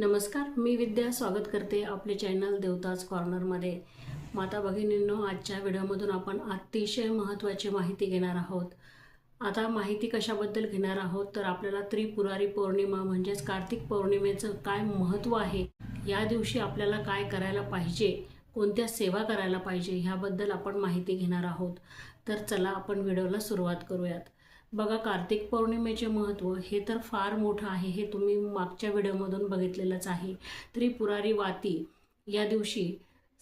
नमस्कार मी विद्या स्वागत करते आपले चॅनल देवताज कॉर्नरमध्ये माता भगिनींनो आजच्या व्हिडिओमधून आपण अतिशय महत्त्वाची माहिती घेणार आहोत. आता माहिती कशाबद्दल घेणार आहोत? तर आपल्याला त्रिपुरारी पौर्णिमा म्हणजेच कार्तिक पौर्णिमेचं काय महत्त्व आहे? या दिवशी आपल्याला काय करायला पाहिजे? कोणत्या सेवा करायला पाहिजे? ह्याबद्दल आपण माहिती घेणार आहोत. तर चला आपण व्हिडिओला सुरुवात करूयात. बघा कार्तिक पौर्णिमेचे महत्त्व हे तर फार मोठं आहे हे तुम्ही मागच्या व्हिडिओमधून बघितलेलंच आहे. त्रिपुरारी वाती या दिवशी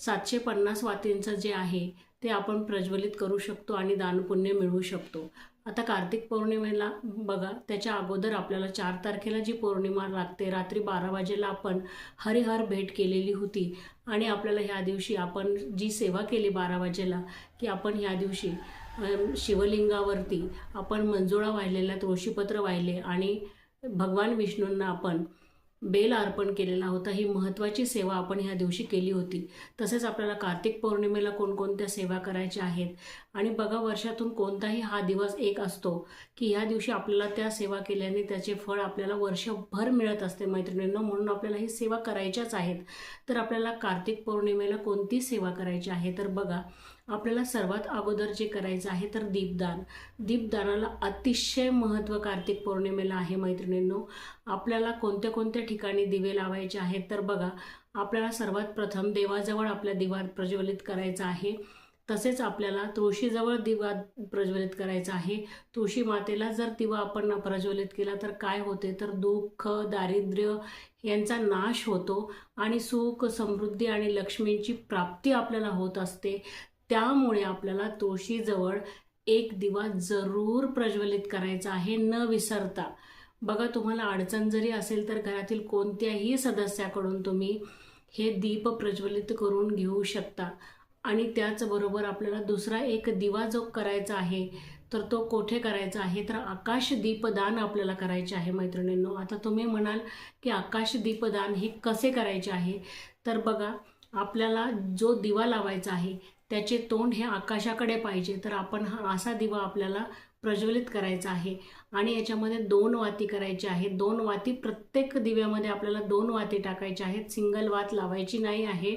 सातशे पन्नास वातींचं जे आहे ते आपण प्रज्वलित करू शकतो आणि दानपुण्य मिळवू शकतो. आता कार्तिक पौर्णिमेला बघा त्याच्या अगोदर आपल्याला चार तारखेला जी पौर्णिमा लागते रात्री बारा वाजेला आपण हरिहर भेट केलेली होती. आणि आपल्याला ह्या दिवशी आपण जी सेवा केली बारा वाजेला की आपण ह्या दिवशी शिवलिंगावरती आपण मंजुळा वाहिलेल्या तुळशीपत्र वाहिले आणि भगवान विष्णूंना आपण बेल अर्पण केलेला होता. ही महत्त्वाची सेवा आपण ह्या दिवशी केली होती. तसेच आपल्याला कार्तिक पौर्णिमेला कोणकोणत्या सेवा करायच्या आहेत? आणि बघा वर्षातून कोणताही हा दिवस एक असतो की ह्या दिवशी आपल्याला त्या सेवा केल्याने त्याचे फळ आपल्याला वर्षभर मिळत असते मैत्रिणींना. म्हणून आपल्याला ही सेवा करायच्याच आहेत. तर आपल्याला कार्तिक पौर्णिमेला कोणती सेवा करायची आहे? तर बघा आपल्याला सर्वात अगोदर जे करायचं आहे तर दीपदान. दीपदानाला अतिशय महत्त्व कार्तिक पौर्णिमेला आहे मैत्रिणींनो. आपल्याला कोणत्या कोणत्या ठिकाणी दिवे लावायचे आहेत? तर बघा आपल्याला सर्वात प्रथम देवाजवळ आपल्या दिवा प्रज्वलित करायचा आहे. तसेच आपल्याला तुळशीजवळ दिवा प्रज्वलित करायचा आहे. तुळशी मातेला जर दिवा आपण प्रज्वलित केला तर काय होते? तर दुःख दारिद्र्य यांचा नाश होतो आणि सुख समृद्धी आणि लक्ष्मींची प्राप्ती आपल्याला होत असते. त्यामुळे आपल्याला तुळशीजवळ एक दिवा जरूर प्रज्वलित करायचा आहे. न विसरता. बघा तुम्हाला अडचण जरी असेल तर घरातील कोणत्याही सदस्याकडून तुम्ही हे दीप प्रज्वलित करून घेऊ शकता. आणि त्याचबरोबर आपल्याला दुसरा एक दिवा जो करायचा आहे तर तो कोठे करायचा आहे? तर आकाशदीपदान आपल्याला करायचे आहे मैत्रिणींनो. आता तुम्ही म्हणाल की आकाशदीपदान हे कसे करायचे आहे? तर बघा आपल्याला जो दिवा लावायचा आहे त्याचे तोंड हे आकाशाकडे पाहिजे. तर आपण हा असा दिवा आपल्याला प्रज्वलित करायचा आहे आणि याच्यामध्ये दोन वाती करायचे आहेत. दोन वाती प्रत्येक दिव्यामध्ये आपल्याला दोन वाती टाकायच्या आहेत. सिंगल वात लावायची नाही आहे.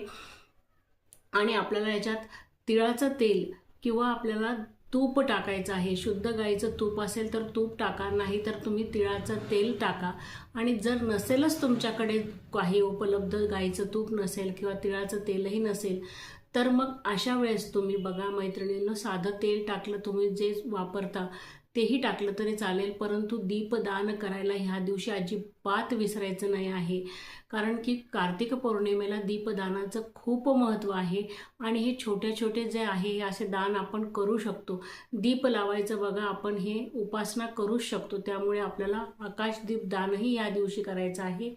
आणि आपल्याला याच्यात तिळाचं तेल किंवा आपल्याला तूप टाकायचं आहे शुद्ध गाईचं तूप असेल तर तूप टाका नाही तर तुम्ही तिळाचं तेल टाका. आणि जर नसेलच तुमच्याकडे काही उपलब्ध गाईचं तूप नसेल किंवा तिळाचं तेलही नसेल तर मग अशा वेळेस तुम्ही बघा मैत्रिणींना साधं तेल टाकलं तुम्ही जे वापरता तेही टाकलं तरी चालेल परंतु दीपदान करायला ह्या दिवशी अजिबात विसरायचं नाही आहे. कारण की कार्तिक पौर्णिमेला दीपदानाचं खूप महत्त्व आहे आणि हे छोटे छोटे जे आहे हे असे दान आपण करू शकतो. दीप लावायचं बघा आपण हे उपासना करूच शकतो. त्यामुळे आपल्याला आकाशदीप दानही या दिवशी करायचं आहे.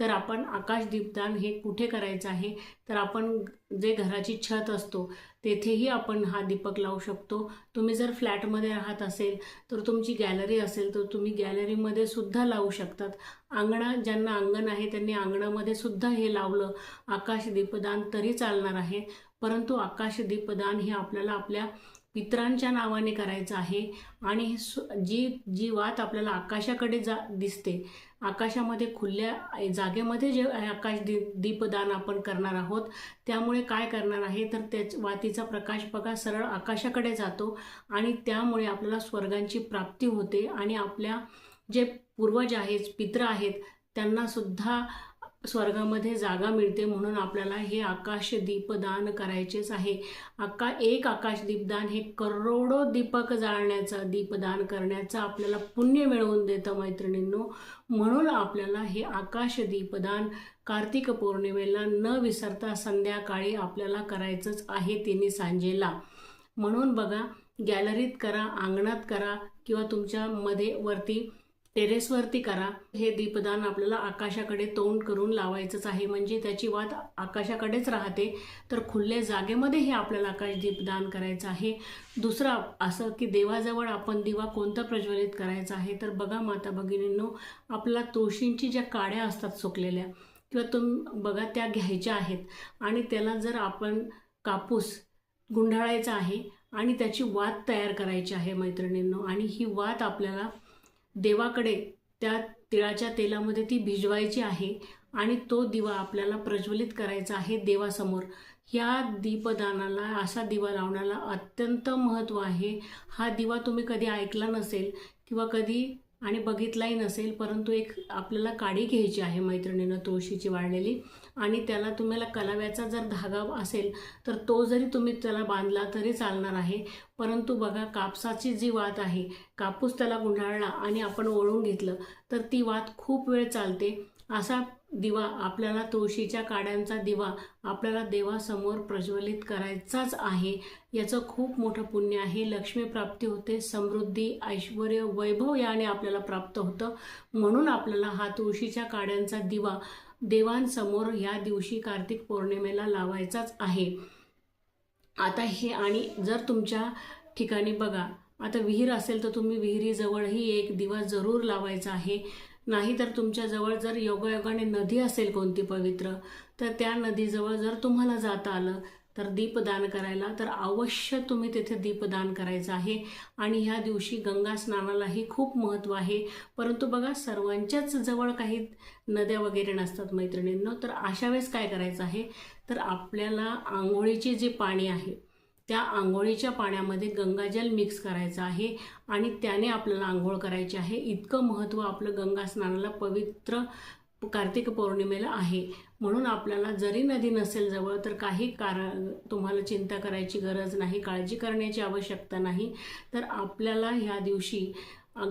तर आपण आकाश दीपदान हे कुठे करायचं आहे? तर आपण जे घराची छत असतो तेथेही आपण हा दीपक लावू शकतो. तुम्ही जर फ्लॅटमध्ये राहत असेल तर तुमची गॅलरी असेल तर तुम्ही गॅलरीमध्ये सुद्धा लावू शकतात. अंगणा ज्यांना अंगण आहे त्यांनी अंगणामध्ये सुद्धा हे लावलं. आकाश दीपदान तरी चालणार आहे. परंतु आकाश दीपदान हे आपल्याला आपल्या पित्रांच्या नावाने करायचं आहे. आणि जी जी वात आपल्याला आकाशाकडे जा दिसते आकाशामध्ये खुल्या जागेमध्ये जे आकाश दी दीपदान आपण करणार आहोत त्यामुळे काय करणार आहे? तर त्याच वातीचा प्रकाश बघा सरळ आकाशाकडे जातो आणि त्यामुळे आपल्याला स्वर्गांची प्राप्ती होते आणि आपल्या जे पूर्वज आहेत पित्र आहेत त्यांनासुद्धा स्वर्गामध्ये जागा मिळते म्हणून आपल्याला हे आकाश दीपदान करायचेच आहे. आका एक आकाश दीपदान हे करोडो दीपक जाळण्याचं दीपदान करण्याचं आपल्याला पुण्य मिळवून देतं मैत्रिणींनो. म्हणून आपल्याला हे आकाश दीपदान कार्तिक पौर्णिमेला न विसरता संध्याकाळी आपल्याला करायचंच आहे तिने सांजेला. म्हणून बघा गॅलरीत करा अंगणात करा किंवा तुमच्यामध्ये वरती टेरेसवरती करा. हे दीपदान आपल्याला आकाशाकडे तोंड करून लावायचंच आहे. म्हणजे त्याची वात आकाशाकडेच राहते. तर खुल्या जागेमध्ये हे आपल्याला आकाश दीपदान करायचं आहे. दुसरं असं की देवाजवळ आपण दिवा कोणता प्रज्वलित करायचा आहे? तर बघा माता भगिनींनो आपला तुळशींची ज्या काड्या असतात सुकलेल्या किंवा तुम बघा त्या घ्यायच्या आहेत. आणि त्याला जर आपण कापूस गुंढाळायचा आहे आणि त्याची वात तयार करायची आहे मैत्रिणींनो आणि ही वात आपल्याला देवाकडे त्या तिळाच्या तेलामध्ये ती भिजवायची आहे आणि तो दिवा आपल्याला प्रज्वलित करायचा आहे देवासमोर. ह्या दीपदानाला असा दिवा लावण्याला अत्यंत महत्त्व आहे. हा दिवा तुम्ही कधी ऐकला नसेल किंवा कधी आणि बघितलाही नसेल परंतु एक आपल्याला काडी घ्यायची आहे मैत्रिणीनं तुळशीची वाळलेली आणि त्याला तुम्हाला कलाव्याचा जर धागा असेल तर तो जरी तुम्ही त्याला बांधला तरी चालणार आहे. परंतु बघा कापसाची जी वात आहे कापूस त्याला गुंडाळला आणि आपण ओळून घेतलं तर ती वात खूप वेळ चालते. असा दिवा आपल्याला तुळशीच्या काड्यांचा दिवा आपल्याला देवासमोर प्रज्वलित करायचाच आहे. याचं खूप मोठं पुण्य आहे. लक्ष्मी प्राप्ती होते समृद्धी ऐश्वर वैभव याने आपल्याला प्राप्त होतं. म्हणून आपल्याला हा तुळशीच्या काड्यांचा दिवा देवांसमोर या दिवशी कार्तिक पौर्णिमेला लावायचाच आहे. आता हे आणि जर तुमच्या ठिकाणी बघा आता विहीर असेल तर तुम्ही विहिरीजवळही एक दिवा जरूर लावायचा आहे. नाही तर तुमच्याजवळ जर योगायोगाने नदी असेल कोणती पवित्र तर त्या नदीजवळ जर तुम्हाला जाता आलं तर दीपदान करायला तर अवश्य तुम्ही तिथे दीपदान करायचं आहे. आणि ह्या दिवशी गंगा स्नानालाही खूप महत्त्व आहे. परंतु बघा सर्वांच्याच जवळ काही नद्या वगैरे नसतात मैत्रिणींनो तर अशा वेळेस काय करायचं आहे? तर आपल्याला आंघोळीचे जे पाणी आहे त्या आंघोळीच्या पाण्यामध्ये गंगाजल मिक्स करायचं आहे आणि त्याने आपल्याला आंघोळ करायची आहे. इतकं महत्त्व आपलं गंगा स्नानाला पवित्र कार्तिक पौर्णिमेला आहे. म्हणून आपल्याला जरी नदी नसेल जवळ तर काही कारण तुम्हाला चिंता करायची गरज नाही काळजी करण्याची आवश्यकता नाही. तर आपल्याला ह्या दिवशी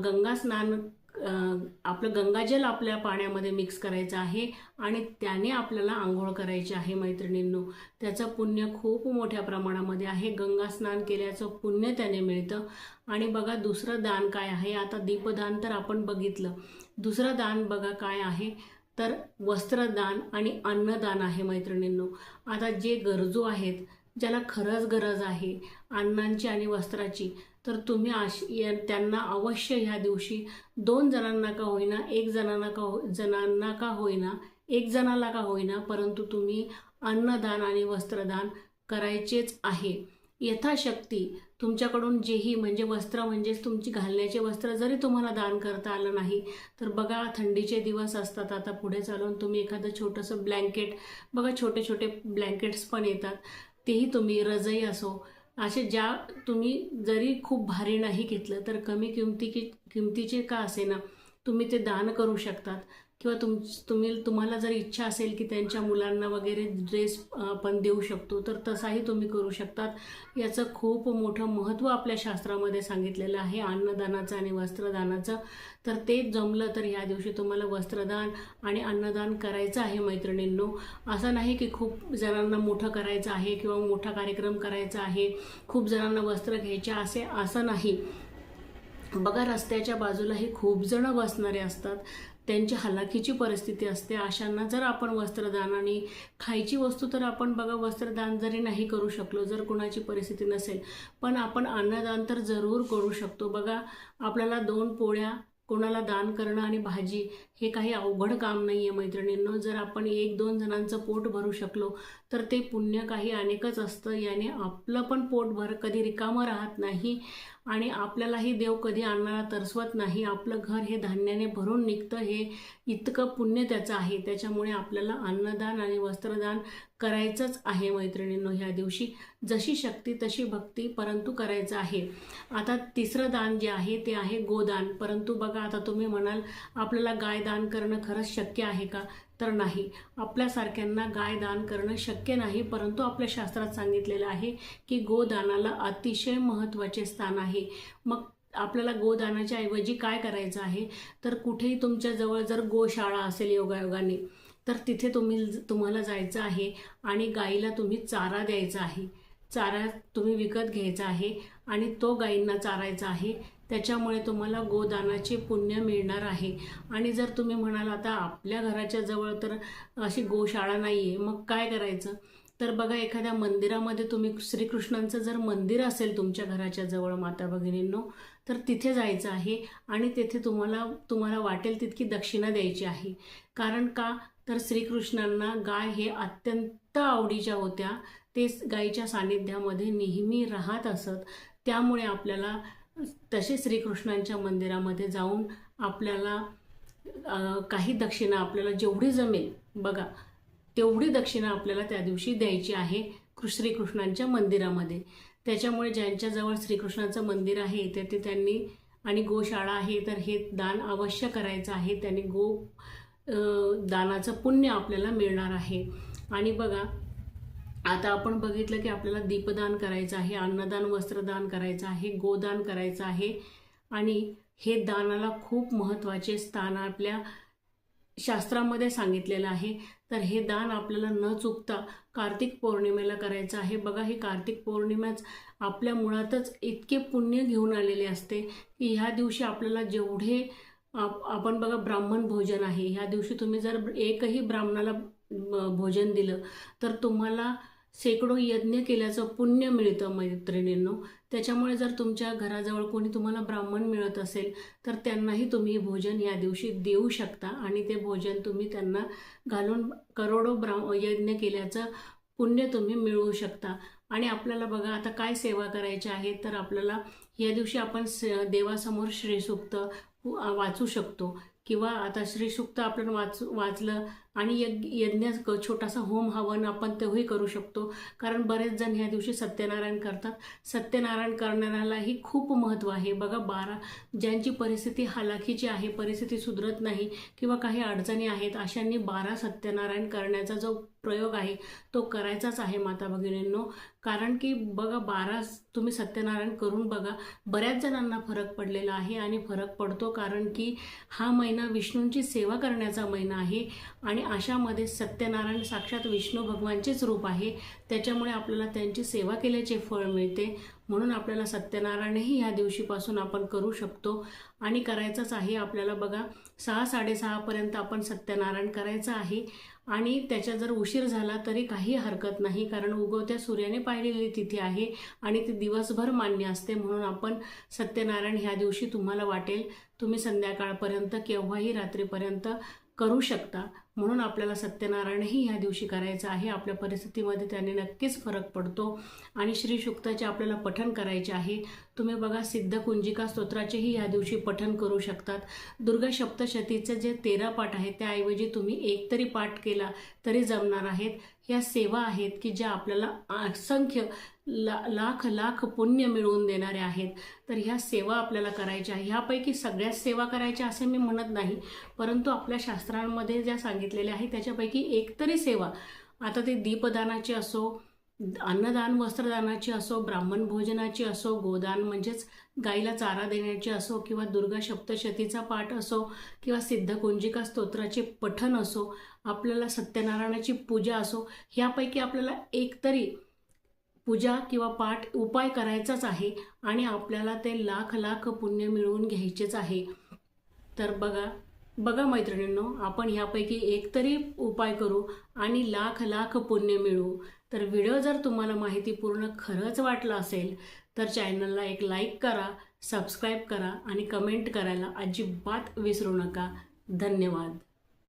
गंगा स्नान आपलं गंगाजल आपल्या पाण्यामध्ये मिक्स करायचं आहे आणि त्याने आपल्याला आंघोळ करायची आहे मैत्रिणींनो. त्याचं पुण्य खूप मोठ्या प्रमाणामध्ये आहे. गंगा स्नान केल्याचं पुण्य त्याने मिळतं. आणि बघा दुसरं दान काय आहे? आता दीपदान तर आपण बघितलं. दुसरं दान बघा काय आहे? तर वस्त्रदान आणि अन्नदान आहे मैत्रिणींनो. आता जे गरजू आहेत ज्याला खरंच गरज आहे अन्नांची आणि वस्त्राची तर तुम्ही आश त्यांना अवश्य ह्या दिवशी दोन जणांना का होईना एक जणांना का हो जणांना का होईना एक जणाला का होईना परंतु तुम्ही अन्नदान आणि वस्त्रदान करायचेच आहे. यथाशक्ती तुमच्याकडून जेही म्हणजे वस्त्र म्हणजेच तुमची घालण्याचे वस्त्र जरी तुम्हाला दान करता आलं नाही तर बघा थंडीचे दिवस असतात. आता पुढे चालून तुम्ही एखादं छोटंसं ब्लँकेट बघा छोटे छोटे ब्लँकेट्स पण येतात. तेही तुम्ही रजई असो असे ज्या तुम्ही जरी खूप भारी नाही घेतलं तर कमी किमती किमतीचे का असे ना तुम्ही ते दान करू शकतात. किंवा तुम तुम्ही तुम्हाला जर इच्छा असेल की त्यांच्या मुलांना वगैरे ड्रेस आपण देऊ शकतो तर तसाही तुम्ही करू शकतात. याचं खूप मोठं महत्त्व आपल्या शास्त्रामध्ये सांगितलेलं आहे. अन्नदानाचं आणि वस्त्रदानाचं. तर ते जमलं तर ह्या दिवशी तुम्हाला वस्त्रदान आणि अन्नदान करायचं आहे मैत्रिणींनो. असं नाही की खूप जणांना मोठं करायचं आहे किंवा मोठा कार्यक्रम करायचा आहे खूप जणांना वस्त्र घ्यायचे असे असं नाही. बघा रस्त्याच्या बाजूलाही खूप जणं बसणारे असतात. त्यांची हलाखीची परिस्थिती असते. अशांना जर आपण वस्त्रदान आणि खायची वस्तू तर आपण बघा वस्त्रदान जरी नाही करू शकलो जर कुणाची परिस्थिती नसेल पण आपण अन्नदान तर जरूर करू शकतो. बघा आपल्याला दोन पोळ्या कोणाला दान करणं आणि भाजी हे काही अवघड काम नाही आहे मैत्रिणींनो. जर आपण एक दोन जणांचं पोट भरू शकलो तर ते पुण्य काही अनेकच असतं. याने आपलं पण पोट भर कधी रिकामं राहत नाही. आणि आपल्यालाही देव कधी अन्नाला तरसवत नाही. आपलं घर हे धान्याने भरून निघतं. हे इतकं पुण्य त्याचं आहे. त्याच्यामुळे आपल्याला अन्नदान आणि वस्त्रदान करायचंच आहे मैत्रिणींनो ह्या दिवशी. जशी शक्ती तशी भक्ती परंतु करायचं आहे. आता तिसरं दान जे आहे ते आहे गोदान. परंतु बघा आता तुम्ही म्हणाल आपल्याला गाय दान करणं खरंच शक्य आहे का? तर नाही. आपल्यासारख्यांना गाय दान करणं शक्य नाही परंतु आपल्या शास्त्रात सांगितलेलं आहे की गोदानाला अतिशय महत्त्वाचे स्थान आहे. मग आपल्याला गोदानाच्या ऐवजी काय करायचं आहे? तर कुठेही तुमच्याजवळ जर गोशाळा असेल योगायोगाने तर तिथे तुम्ही तुम्हाला जायचं आहे आणि गाईला तुम्ही चारा द्यायचा आहे. चारा तुम्ही विकत घ्यायचा आहे आणि तो गाईंना चारायचा आहे. त्याच्यामुळे तुम्हाला गोदानाचे पुण्य मिळणार आहे. आणि जर तुम्ही म्हणाल आता आपल्या घराच्या जवळ तर अशी गोशाळा नाही आहे मग काय करायचं? तर बघा एखाद्या मंदिरामध्ये तुम्ही श्रीकृष्णांचं जर मंदिर असेल तुमच्या घराच्या जवळ माता भगिनींनो तर तिथे जायचं आहे आणि तेथे तुम्हाला तुम्हाला वाटेल तितकी दक्षिणा द्यायची आहे. कारण का? तर श्रीकृष्णांना गाय हे अत्यंत आवडीच्या होत्या. ते गायीच्या सानिध्यामध्ये नेहमी राहत असत. त्यामुळे आपल्याला तसे श्रीकृष्णांच्या मंदिरामध्ये जाऊन आपल्याला काही दक्षिणा आपल्याला जेवढी जमेल बघा तेवढी दक्षिणा आपल्याला त्या दिवशी द्यायची आहे कृ- श्रीकृष्णांच्या मंदिरामध्ये. त्याच्यामुळे ज्यांच्याजवळ श्रीकृष्णाचं मंदिर आहे तर ते त्यांनी आणि गोशाळा आहे तर हे दान अवश्य करायचं आहे. त्याने गो दानाचं पुण्य आपल्याला मिळणार आहे. आणि बघा आता आपण बघितलं की आपल्याला दीपदान करायचं आहे अन्नदान वस्त्रदान करायचं आहे गोदान करायचं आहे. आणि हे दानाला खूप महत्त्वाचे स्थान आपल्या शास्त्रामध्ये सांगितलेलं आहे. तर हे दान आपल्याला न चुकता कार्तिक पौर्णिमेला करायचं आहे. बघा ही कार्तिक पौर्णिमाच आपल्या मुळातच इतके पुण्य घेऊन आलेले असते की ह्या दिवशी आपल्याला जेवढे आप- आपण बघा ब्राह्मण भोजन आहे. ह्या दिवशी तुम्ही जर एकही ब्राह्मणाला भोजन दिलं तर तुम्हाला शेकडो यज्ञ केल्याचं पुण्य मिळतं मैत्रिणींनो. त्याच्यामुळे जर तुमच्या घराजवळ कोणी तुम्हाला ब्राह्मण मिळत असेल तर त्यांनाही तुम्ही भोजन या दिवशी देऊ शकता आणि ते भोजन तुम्ही त्यांना घालून करोडो ब्रा यज्ञ केल्याचं पुण्य तुम्ही मिळवू शकता. आणि आपल्याला बघा आता काय सेवा करायची आहे तर आपल्याला या दिवशी आपण स- देवासमोर श्रीसुक्त वाचू शकतो. किंवा आता श्रीसुक्त आपण वाच वाचलं आणि यज्ञ यज्ञ क- छोटासा होम हवन आपण तेही करू शकतो. कारण बरेच जण ह्या दिवशी सत्यनारायण करतात. सत्यनारायण करणाऱ्यालाही खूप महत्त्व आहे. बघा बारा ज्यांची परिस्थिती हालाखीची आहे परिस्थिती सुधरत नाही किंवा काही अडचणी आहेत अशांनी बारा सत्यनारायण करण्याचा जो प्रयोग आहे तो करायचाच आहे माता भगिनींनो. कारण की बघा बारा तुम्ही सत्यनारायण करून बघा बऱ्याच जणांना फरक पडलेला आहे आणि फरक पडतो कारण की हा महिना विष्णूंची सेवा करण्याचा महिना आहे आणि अशामध्ये सत्यनारायण साक्षात विष्णू भगवानचेच रूप आहे. त्याच्यामुळे आपल्याला त्यांची सेवा केल्याचे फळ मिळते. म्हणून आपल्याला सत्यनारायणही ह्या दिवशीपासून आपण करू शकतो. आणि करायचंच आहे आपल्याला बघा सहा साडेसहापर्यंत आपण सत्यनारायण करायचं आहे. आणि त्याच्या जर उशीर झाला तरी काही हरकत नाही कारण उगवत्या सूर्याने पाहिलेली तिथी आहे आणि ती दिवसभर मान्य असते. म्हणून आपण सत्यनारायण ह्या दिवशी तुम्हाला वाटेल तुम्ही संध्याकाळपर्यंत केव्हाही रात्रीपर्यंत करू शकता. म्हणून आपल्याला सत्यनारायणही ह्या दिवशी करायचं आहे. आपल्या परिस्थितीमध्ये त्याने नक्कीच फरक पडतो. आणि श्री शुक्ताचे आपल्याला पठण करायचे आहे. तुम्ही बघा सिद्ध कुंजिका स्तोत्राचेही ह्या दिवशी पठण करू शकतात. दुर्गा सप्तशतीचं जे तेरा पाठ आहे त्याऐवजी तुम्ही एक तरी पाठ केला तरी जमणार आहेत. ह्या सेवा आहेत की ज्या आपल्याला असंख्य ला लाख लाख पुण्य मिळवून देणाऱ्या आहेत. तर ह्या सेवा आपल्याला करायच्या आहे ह्यापैकी सगळ्याच सेवा करायच्या असे मी म्हणत नाही. परंतु आपल्या शास्त्रांमध्ये ज्या सांगितलेल्या आहेत त्याच्यापैकी एक तरी सेवा. आता ते दीपदानाची असो अन्नदान वस्त्रदानाची असो ब्राह्मण भोजनाची असो गोदान म्हणजेच गाईला चारा देण्याची असो किंवा दुर्गा सप्तशतीचा पाठ असो किंवा सिद्धकुंजिका स्तोत्राचे पठण असो आपल्याला सत्यनारायणाची पूजा असो ह्यापैकी आपल्याला एक तरी पूजा किंवा पाठ उपाय करायचाच आहे आणि आपल्याला ते लाख लाख पुण्य मिळवून घ्यायचेच आहे. तर बघा बघा मैत्रिणींनो आपण ह्यापैकी एक तरी उपाय करू आणि लाख लाख पुण्य मिळवू. तर व्हिडिओ जर तुम्हाला माहितीपूर्ण खरंच वाटला असेल तर चॅनलला एक लाईक करा सबस्क्राईब करा आणि कमेंट करायला अजिबात विसरू नका. धन्यवाद.